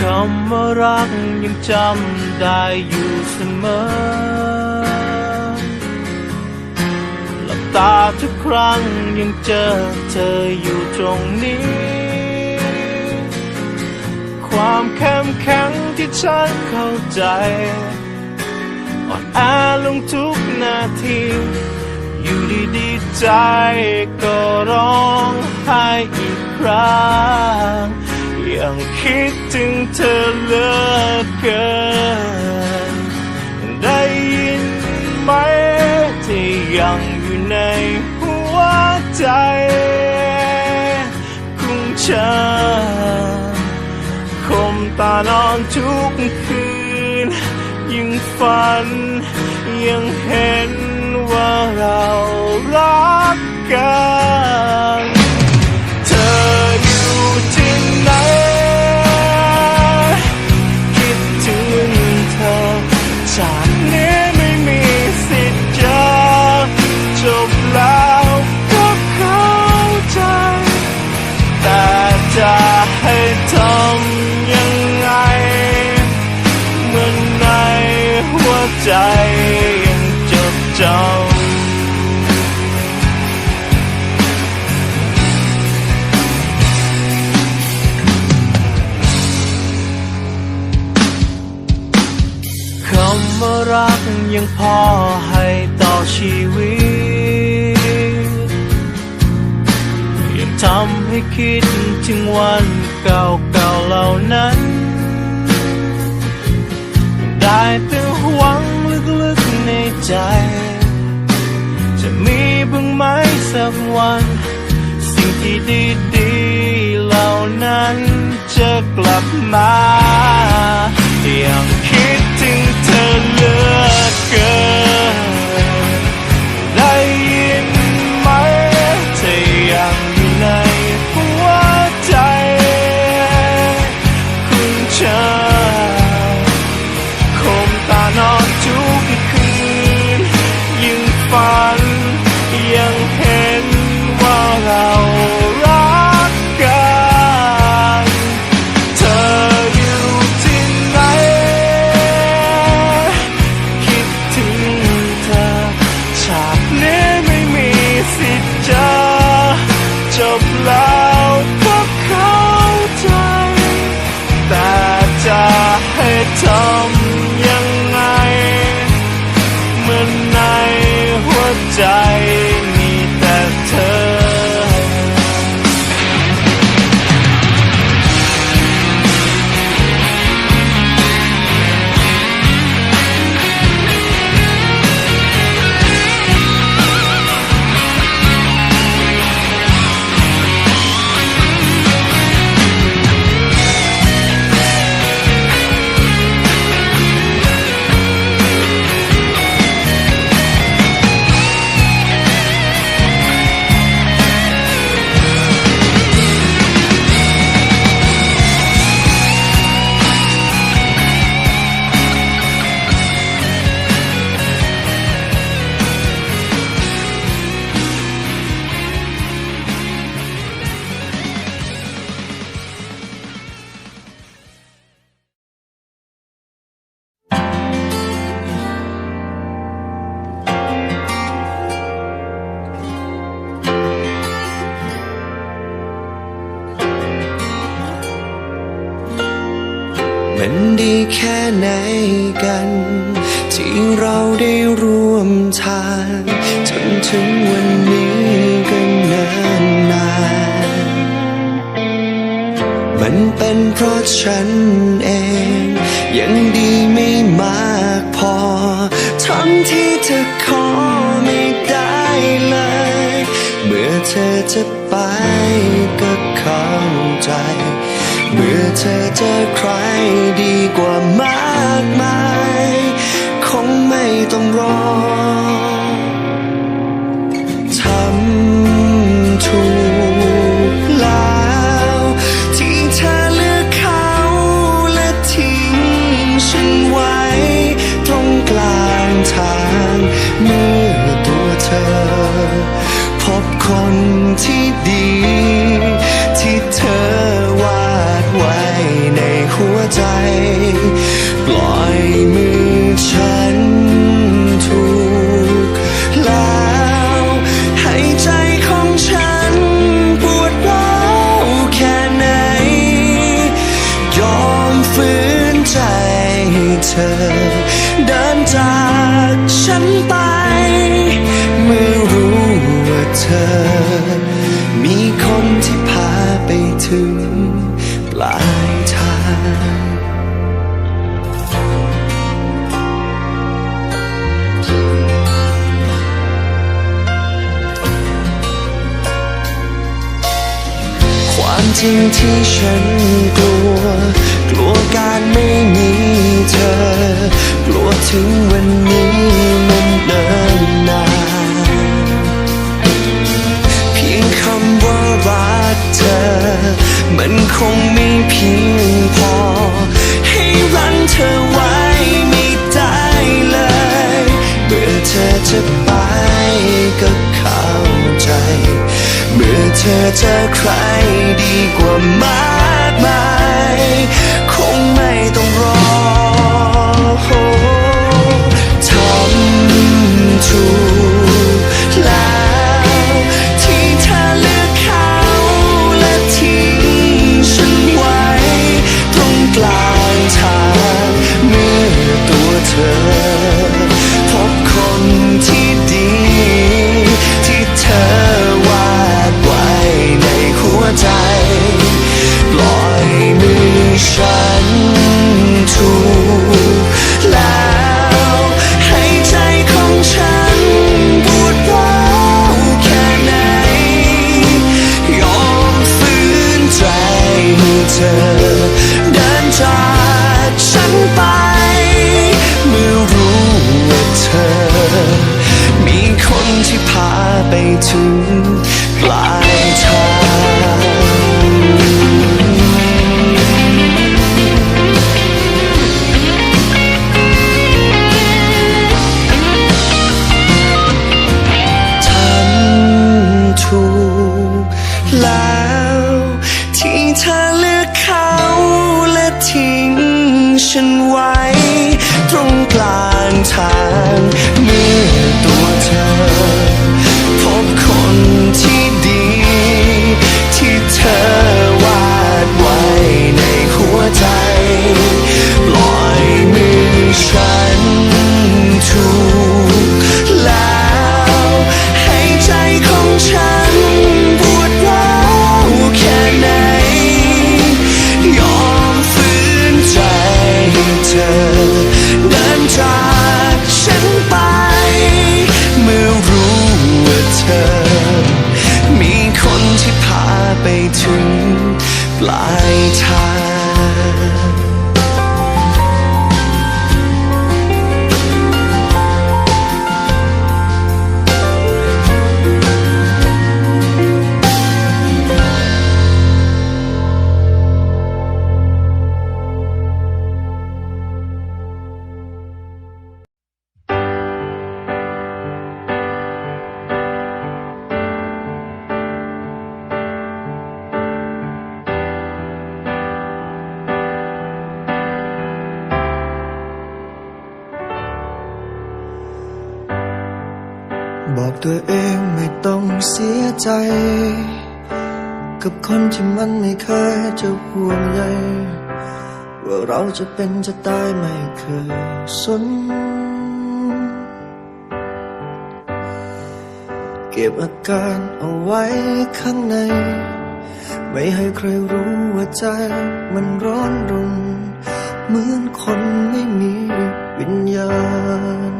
คำว่ารักยังจำได้อยู่เสมอ หลับตาทุกครั้งยังเจอเธออยู่ตรงนี้ ความเข้มแข็งที่ฉันเข้าใจอ่อนแอลงทุกนาที อยู่ดีๆใจก็ร้องไห้อีกครั้ง ยังคิดถึงเธอเหลือเกิน ได้ยินไหมที่ยังอยู่ในหัวใจของฉันคมตานอนทุกคืนยังฝัน ยังเห็นว่าเรารักกัน พอให้ต่อชีวิต ยังทำให้คิดถึงวันเก่าๆเหล่านั้น ได้แต่หวังลึกๆในใจ จะมีบ้างไหมสักวัน สิ่งที่ดีๆเหล่านั้นจะกลับมา ยังคิดถึงเธอเลือ เหั มันดีแค่ไหนกัน ที่เราได้ร่วมทางจนถึงวันนี้ก็นานนานมันเป็นเพราะฉันเอง ยังดีไม่มากพอทั้งที่เธอขอไม่ได้เลย เมื่อเธอจะไปก็เข้าใจ เมื่อเธอเจอใครดีกว่ามากมาย คงไม่ต้องรอทำถูกแล้วที่เธอเลือกเขาและทิ้งฉันไว้ ตรงกลางทางเมื่อตัวเธอ พบคนที่ดี เธอ เดินจากฉันไป เมื่อรู้ว่าเธอ มีคนที่พาไปถึงปลายทางความจริงที่ฉันกลัว กลัวการไม่มีเธอ กลัวถึงวันนี้มันเนิ่นนานเพียงคำว่ารักเธอ มันคงไม่เพียงพอ ให้รันเธอไว้ไม่ได้เลยเมื่อเธอจะไปก็เข้าใจ เมื่อเธอเจอใครดีกว่ามากมาย คง พา ปลายทาง บอกตัวเองไม่ต้องเสียใจ กับคนที่มันไม่เคยจะห่วงใยว่าเราจะเป็นจะตายไม่เคยสน เก็บอาการเอาไว้ข้างใน ไม่ให้ใครรู้ว่าใจมันร้อนรนเหมือนคนไม่มีวิญญาณ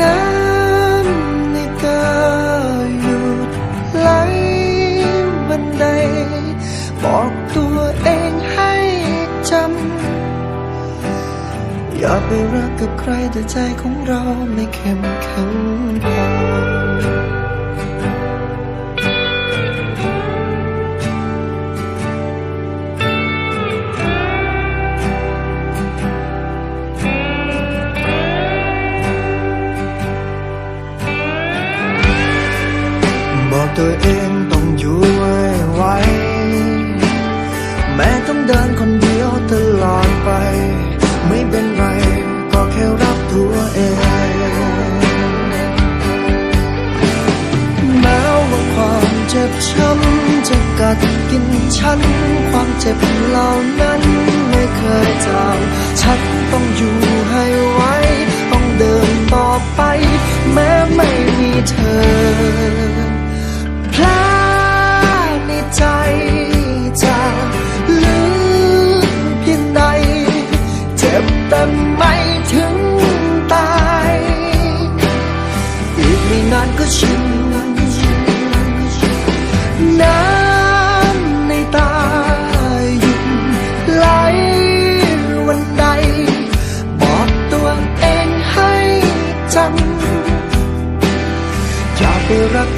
น้ำในตาหยุดไหลบันได บอกตัวเองให้จำ อย่าไปรักกับใครแต่ใจของเราไม่เข้มแข็งพอ ตัวเองต้องอยู่ให้ไวแม้ต้องเดินคนเดียวตลอดไป ไม่เป็นไรก็แค่รับตัวเอง แม้ว่าความเจ็บช้ำจะกัดกินฉัน ความเจ็บเหล่านั้น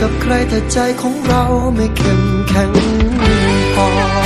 กับใครแต่ใจของเราไม่เข้มแข็งพอ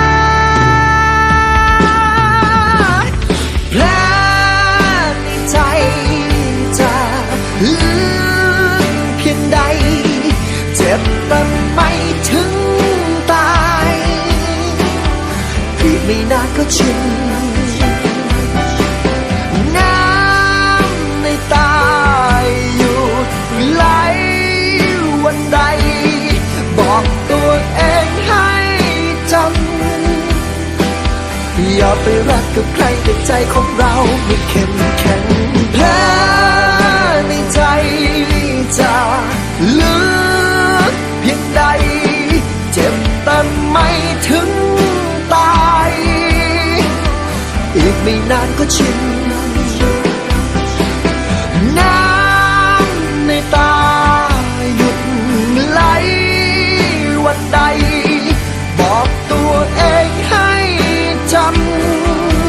นานก็ชินน้ำในตาหยุดไหลวันใด บอกตัวเองให้จำอย่าไปรักกับใครแต่ใจของเราไม่เข้ม ก็ชินน้ำในตาหยุดไหลวันใด บอกตัวเองให้จ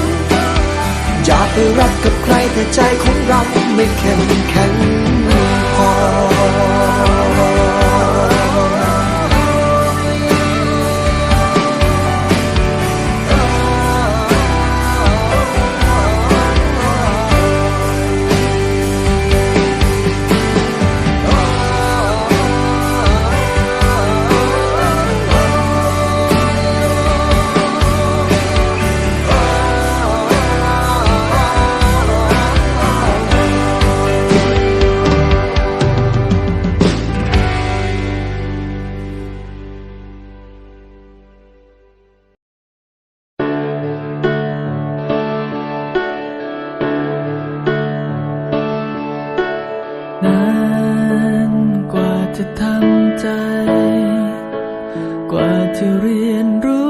ำอย่าไปรักกับใครแต่ใจของเราไม่เข้มแข็ง ที่เรียนรู้